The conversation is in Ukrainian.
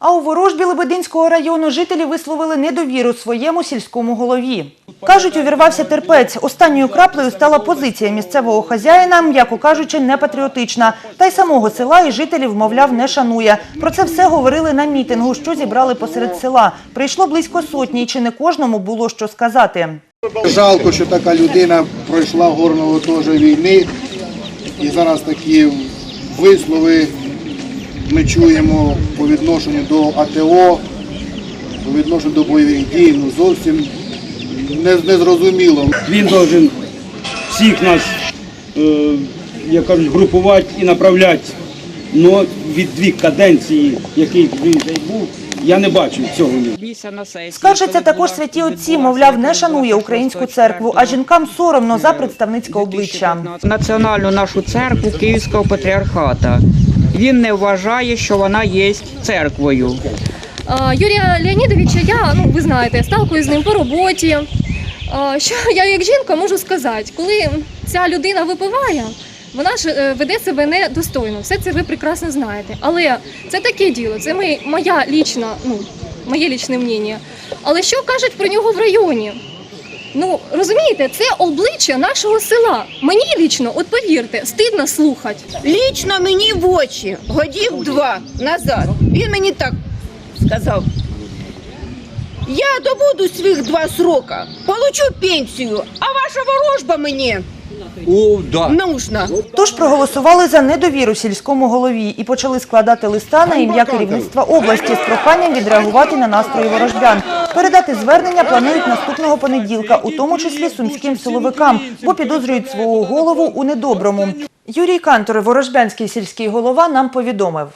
А у Ворожбі Лебединського району жителі висловили недовіру своєму сільському голові. Кажуть, увірвався терпець. Останньою краплею стала позиція місцевого хазяїна, м'яко кажучи, непатріотична. Та й самого села і жителів, мовляв, не шанує. Про це все говорили на мітингу, що зібрали посеред села. Прийшло близько сотні, і чи не кожному було що сказати. Жалко, що така людина пройшла горного теж війни. І зараз такі вислови ми чуємо по відношенню до АТО, по відношенню до бойових дій, ну зовсім незрозуміло. Він должен всіх нас, е, як кажуть, групувати і направляти. Но від дві каденції, який він вже був, я не бачив цього. Скаржаться також святі отці, мовляв, не шанує українську церкву, а жінкам соромно за представницьке обличчя. національну нашу церкву Київського патріархата. Він не вважає, що вона є церквою. Юрія Леонідовича, я, ну ви знаєте, сталкуюсь з ним по роботі. Що я як жінка можу сказати, коли ця людина випиває, вона ж е, веде себе недостойно. Все це ви прекрасно знаєте. Але це таке діло, це моя лічна, ну, моє лічне мнення. Але що кажуть про нього в районі? Ну розумієте, це обличчя нашого села. Мені лічно, от повірте, стидно слухати. Лічно мені в очі, годів два назад. Він мені так сказав. Я добуду своїх два срока, получу пенсію, а ваша ворожба мені нужна. Тож проголосували за недовіру сільському голові і почали складати листа на ім'я керівництва області з проханням відреагувати на настрої ворожбян. Передати звернення планують наступного понеділка, у тому числі сумським силовикам, бо підозрюють свого голову у недоброму. Юрій Кантор, ворожбянський сільський голова, нам повідомив.